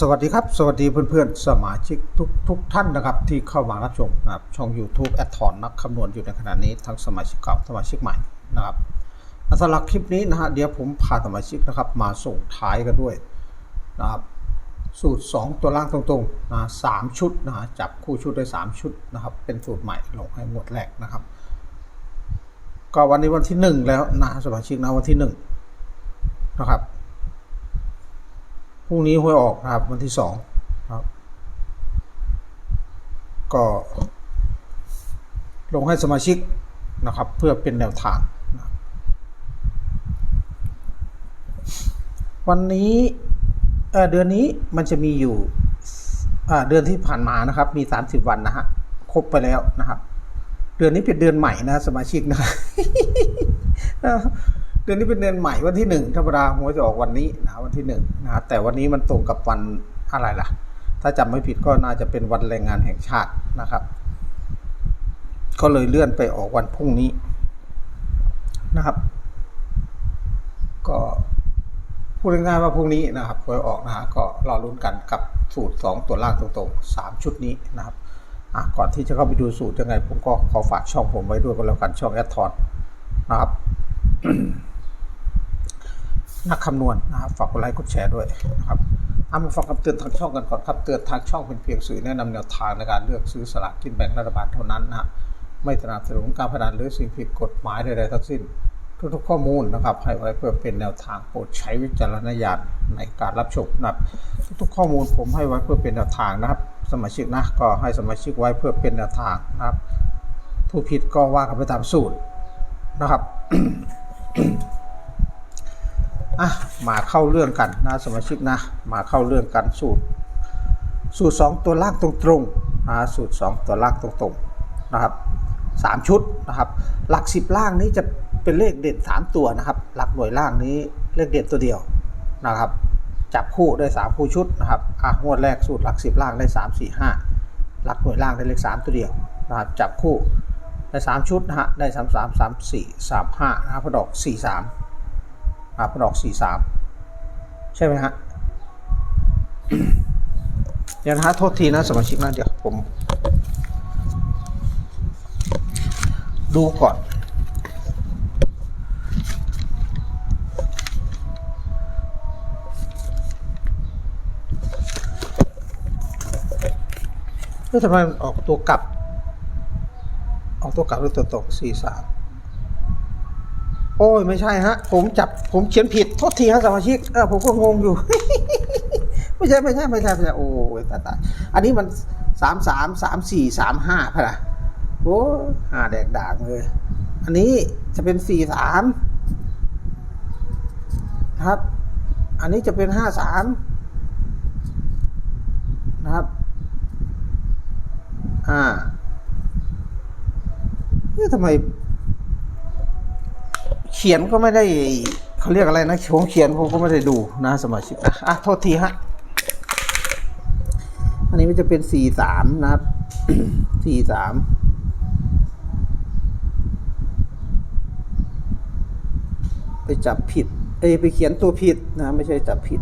สวัสดีครับ สวัสดีเพื่อนๆ สมาชิกทุกทุกท่านนะครับ ที่เข้ามารับชมนะครับช่อง YouTube แอดทอนนักคำนวณอยู่ในขณะนี้ทั้งสมาชิกเก่าสมาชิกใหม่นะครับอ่าสำหรับคลิปนี้นะฮะเดี๋ยวผมพาสมาชิกนะครับ มาส่งท้ายกันด้วยนะครับสูตร 2 ตัวล่างตรงๆนะสามชุดนะฮะจับคู่ชุดได้ 3 ชุดนะครับ เป็นสูตรใหม่ลงให้หมดแรกนะครับ ก็วันนี้วันที่ 1 แล้วนะสมาชิกนะวันที่ 1 นะครับ พรุ่งนี้หวยออกนะครับ วันที่สองครับ ก็ ลงให้สมาชิกนะครับ เพื่อเป็นแนวทางนะวันนี้เอเดือนนี้มันจะมีอยู่อ่าเดือนที่ผ่านมานะครับ มี 30 วันนะฮะครบไปแล้วนะครับ เดือนนี้เป็นเดือนใหม่นะ สมาชิกนะ เดือนนี้เป็นเดือนใหม่วันที่หนึ่งธรรมดาหัวจะออกวันนี้นะวันที่หนึ่งนะแต่วันนี้มันตรงกับวันอะไรล่ะ ถ้าจำไม่ผิดก็น่าจะเป็นวันแรงงานแห่งชาตินะครับ ก็เลยเลื่อนไปออกวันพรุ่งนี้นะครับ ก็พูดง่ายๆว่าพรุ่งนี้นะครับหวยออกนะฮะก็รอลุ้นกันกับสูตร 2 ตัวล่างตรงๆ 3 ชุดนี้นะครับอะก่อนที่จะเข้าไปดูสูตรยังไงผมก็ขอฝากช่องผมไว้ด้วยก็แล้วกันช่องแอดทอนนะครับ นักคำนวณนะครับฝากกดไลค์กดแชร์ด้วยนะครับเอามาฟังคำเตือนทางช่องกันก่อนครับเตือนทางช่องเป็นเพียงสื่อแนะนำแนวทางในการเลือกซื้อสลากกินแบ่งรัฐบาลเท่านั้นนะฮะไม่สนับสนุนการพนันหรือสิ่งผิดกฎหมายใดๆทั้งสิ้น ทุกๆข้อมูลนะครับให้ไว้เพื่อเป็นแนวทางโปรดใช้วิจารณญาณในการรับชมนะครับทุกๆข้อมูลผมให้ไว้เพื่อเป็นแนวทางนะครับ สมาชิกนะก็ให้สมาชิกไว้เพื่อเป็นแนวทางนะครับ ผู้ผิดก็ว่ากันไปตามสูตรนะครับ อะมาเข้าเรื่องกันนะสมาชิกนะ มาเข้าเรื่องกันสูตร สูตร 2 ตัวล่างตรงๆนะสูตร 2 ตัวล่างตรงๆนะครับสามชุดนะครับ หลัก 10 ล่างนี้จะเป็นเลขเด่น 3 ตัวนะครับ หลักหน่วยล่างนี้เลขเด่นตัวเดียวนะครับ จับคู่ได้ 3 คู่ชุดนะครับอะงวดแรกสูตรหลัก 10 ล่างได้ 3 4 5 หลักหน่วยล่างได้เลข 3 ตัวเดียวนะครับจับคู่ได้ 3 ชุดนะฮะได้ 3 3 3 4 3 5นะครับพอดอก 4 3 อ่าพนออกสี่สามใช่ไหมฮะเดี๋ยวนะฮะโทษทีนะสมาชิกนะเดี๋ยวผม ดูก่อนเฮ้ยทำไมมันออกตัวกลับ ออกตัวกลับหรือตัวตกสี่สาม อ้ยไม่ใช่ฮะ ผมจับผมเขียนผิดโทษทีฮะสมาชิกเออผมก็งงอยู่ ไม่ใช่ไม่ใช่ไม่ใช่ไม่ใช่โอ้ยตายตายอันนี้มันสามสามสามสี่สามห้าพะนะโอ้ห้าแดกด่างเลย อันนี้จะเป็นสี่สามครับ อันนี้จะเป็นห้าสามนะครับอ่าเอ๊ะทำไม ขียนก็ไม่ได้เขาเรียกอะไรนะผมเขียนผมก็ไม่ได้ดูนะสมาชิกนะอะโทษทีฮะอันนี้มันจะเป็นสี่สามนะครับสี่สามไปจับผิด เอยไปเขียนตัวผิดนะ ไม่ใช่จับผิด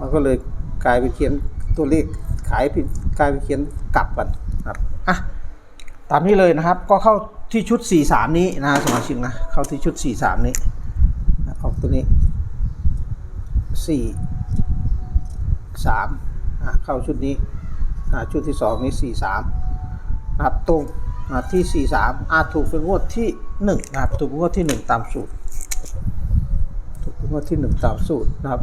มันก็เลยกลายไปเขียนตัวเลขขายผิดกลายไปเขียนกลับกันครับอะตามนี้เลยนะครับ ก็เข้า ที่ชุด 43 นี้นะสมาชิกนะ เข้าที่ชุด 43 นี้นะออกตัวนี้ 4 3อะเข้าชุดนี้อะชุดที่ 2 นี้ 43นะครับตรงนะที่ 43อาจถูกเป็นงวดที่ 1 นะครับ ถูกเป็นงวดที่ 1 ตามสูตร ถูกเป็นงวดที่ 1 ตามสูตรนะครับ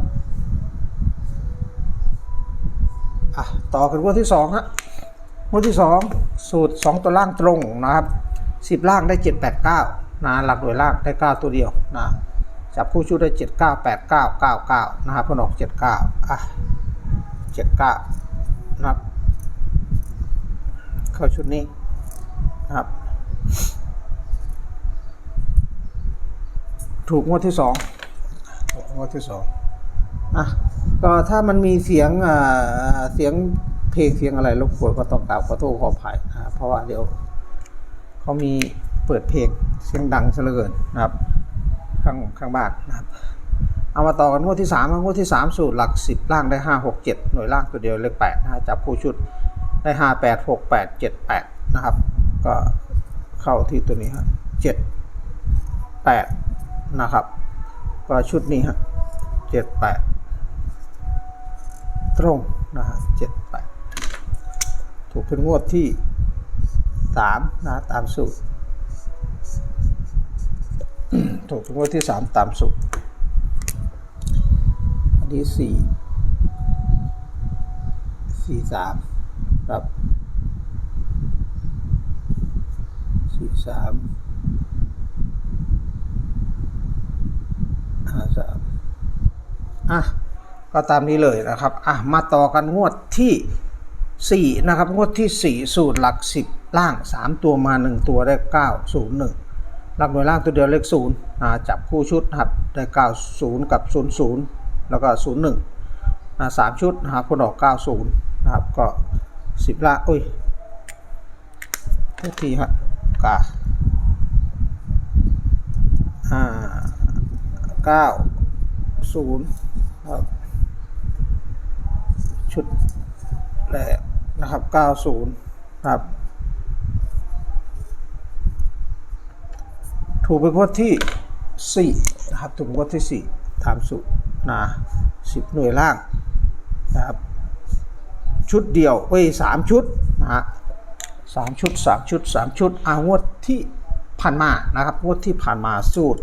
ต่อกันงวดที่2ฮะงวดที่สองสูตรสองตัวล่างตรงนะครับ สิบล่างได้เจ็ดแปดเก้านะหลักหน่วยล่างได้เก้าตัวเดียวนะจับคู่ชุดได้เจ็ดเก้าแปดเก้าเก้าเก้านะครับพนอกเจ็ดเก้าอะเจ็ดเก้านะครับ เข้าชุดนี้นะครับ ถูกงวดที่สองงวดที่สองอะก็ถ้ามันมีเสียงเสียงเพลงเสียงอะไรรบกวนก็ต้องกราบขอโทษขออภัยนะเพราะว่าเดี๋ยว เขามีเปิดเพลงเสียงดังเหลือเกินนะครับ ข้างข้างบ้านนะครับ เอามาต่อกันงวดที่3งวดที่ 3 สูตรหลัก 10 ล่างได้ 5 6 7 หน่วยล่างตัวเดียวเลข8นะฮะจับคู่ชุดได้ 5 8 6 8 7 8 นะครับ ก็เข้าที่ตัวนี้ฮะ7 8นะครับ ก็ชุดนี้ฮะ7 8ตรงนะฮะ7 8ถูกเป็นงวดที่ 3นะตามสูตรถูกงวดที่ 3 ตามสูตรอันนี้สี่สี่สามครับสี่สามห้าสามอะ ก็ตามนี้เลยนะครับ อะ มาต่อกันงวดที่สี่นะครับ งวดที่สี่สูตรหลักสิบ ล่างสามตัวมาหนึ่งตัวได้เก้าศูนย์หนึ่งลักหน่วยล่างตัวเดียวเลขศูนย์จับคู่ชุดนะครับได้เก้าศูนย์กับศูนย์ศูนย์แล้วก็ศูนย์หนึ่งสามชุดนะครับคนออกเก้าศูนย์นะครับก็สิบล่างอุ้ยทุกทีฮะกาห้าเก้าศูนย์ครับชุดแรกนะครับ90ครับ ถูกเป็นงวดที่ 4 นะครับ ถูกเป็นงวดที่4ตามสูตรนะ10หน่วยล่างนะครับ ชุดเดียวเว้ยสามชุดนะฮะสามชุดสามชุดสามชุดอางวดที่ผ่านมานะครับงวดที่ผ่านมาสูตร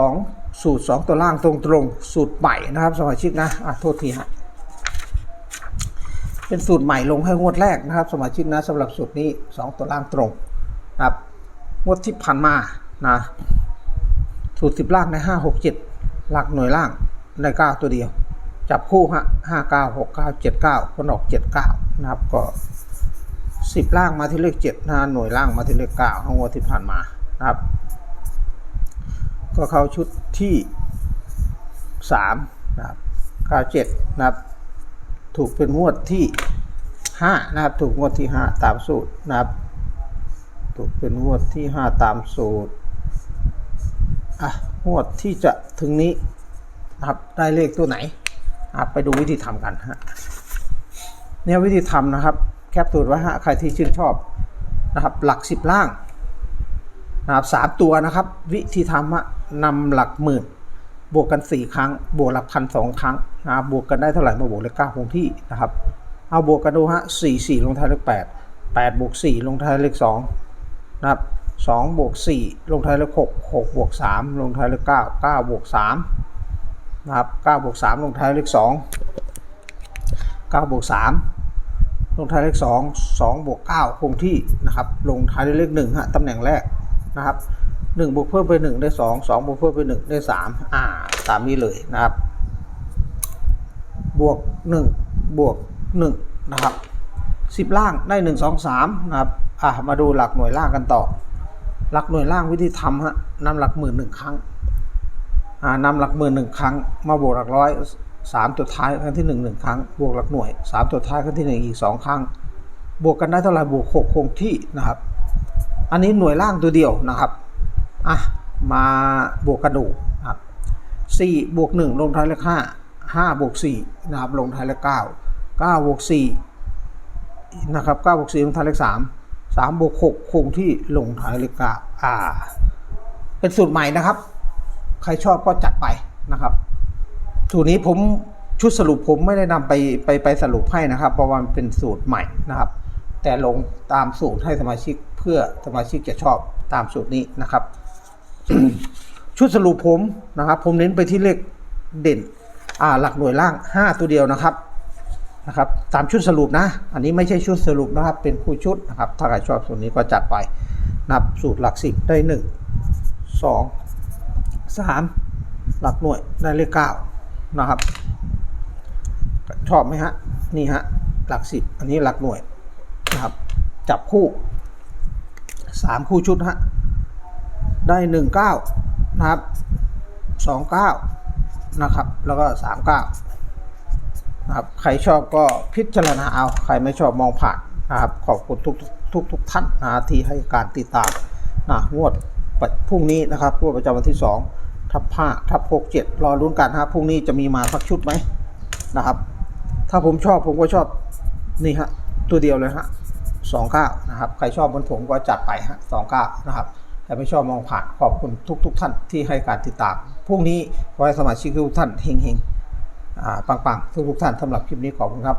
2 สูตร 2 ตัวล่างตรงตรงสูตรใหม่นะครับสมาชิกนะอะโทษทีฮะเป็นสูตรใหม่ลงให้งวดแรกนะครับ สมาชิกนะสำหรับสูตรนี้ 2 ตัวล่างตรงนะครับงวดที่ผ่านมา นะสูตร10ล่างใน5 6 7หกเจ็ดลักหน่วยล่างใน9ตัวเดียว จับคู่ฮะ5 9 6 9 7 9คนออก79นะครับก็10ล่างมาที่เลข7นะหน่วยล่างมาที่เลข9ของงวที่ผ่านมานะครับ ก็เข้าชุดที่3นะครับ97นะครับ ถูกเป็นงวดที่5นะครับ ถูกงวดที่5ตามสูตรนะครับ ถูกเป็นงวดที่5ตามสูตร อะงวดที่จะถึงนี้นะครับได้เลขตัวไหนนะครับไปดูวิธีทำกันฮะเนี่ยวิธีทำนะครับ แคปตูดไว้ฮะใครที่ชื่นชอบนะครับ หลัก10ล่างนะครับสามตัวนะครับ วิธีทำฮะนำหลักหมื่น บวกกัน4ครั้ง บวกหลักพันสองครั้งนะครับบวกกันได้เท่าไหร่มาบวกเลขเก้าคงที่นะครับ เอาบวกกันดูฮะสี่สี่ลงท้ายเลขแปดแปดบวกสี่ลงท้ายเลขสองนะครับ สองบวกสี่ลงท้ายเลขหกหกบวกสามลงท้ายเลขเก้าเก้าบวกสามนะครับเก้าบวกสามลงท้ายเลขสองเก้าบวกสามลงท้ายเลขสองสองบวกเก้าคงที่นะครับลงท้ายด้วยเลขหนึ่งฮะตำแหน่งแรกนะครับหนึ่งบวกเพิ่มไปหนึ่งได้สองสองบวกเพิ่มไปหนึ่งได้สามอ่าตามนี้เลยนะครับ บวก 1 บวก 1 นะครับ 10 ล่างได้ 1 2 3 นะครับ อะมาดูหลักหน่วยล่างกันต่อ หลักหน่วยล่างวิธีทำฮะนำหลักหมื่นหนึ่งครั้งนำหลักหมื่นหนึ่งครั้ง มาบวกหลักร้อยสามตัวท้ายครั้งที่หนึ่งหนึ่งครั้ง บวกหลักหน่วยสามตัวท้ายครั้งที่หนึ่งอีกสองครั้ง บวกกันได้เท่าไหร่บวกหกคงที่นะครับ อันนี้หน่วยล่างตัวเดียวนะครับอะมาบวกกระดูกครับสี่บวกหนึ่งลงท้ายเลขห้าห้าบวกสี่นะครับลงท้ายเลขเก้าเก้าบวกสี่นะครับเก้าบวกสี่ลงท้ายเลขสาม สามบวกหกคงที่ลงท้ายเลขเก้าอ่า เป็นสูตรใหม่นะครับ ใครชอบก็จัดไปนะครับ สูตรนี้ผมชุดสรุปผมไม่ได้นำไปไปไปสรุปให้นะครับ เพราะว่ามันเป็นสูตรใหม่นะครับ แต่ลงตามสูตรให้สมาชิกเพื่อสมาชิกจะชอบตามสูตรนี้นะครับ ชุดสรุปผมนะครับ ผมเน้นไปที่เลขเด่น อ่า หลักหน่วยล่าง 5 ตัวเดียวนะครับ นะครับตามชุดสรุปนะ อันนี้ไม่ใช่ชุดสรุปนะครับ เป็นคู่ชุดนะครับ ถ้าใครชอบส่วนนี้ก็จัดไป นับสูตรหลัก 10 ได้ 1 2 3 หลักหน่วยได้เลข9นะครับ ชอบไหมฮะ นี่ฮะ หลัก 10 อันนี้หลักหน่วยนะครับ จับคู่ 3 คู่ชุดฮะ ได้ 19 นะครับ 29 นะครับ แล้วก็ 39 นะครับใครชอบก็พิจารณาเอาใครไม่ชอบมองผ่านนะครับขอบคุณทุกทุกทุกท่านนะที่ให้การติดตามนะงวดพรุ่งนี้นะครับงวดประจำวันที่ 2 ทับห้าทับหกเจ็ดรอลุ้นกันฮะพรุ่งนี้จะมีมาสักชุดไหมนะครับ ถ้าผมชอบผมก็ชอบนี่ฮะตัวเดียวเลยฮะสองเก้านะครับใครชอบเหมือนผมก็จัดไปฮะสองเก้านะครับใครไม่ชอบมองผ่านขอบคุณทุกทุก ๆ ท่านที่ให้การติดตามพรุ่งนี้ขอให้สมาชิกทุกท่านเฮงๆ ปังๆทุกทุกท่านสำหรับคลิปนี้ขอบคุณครับ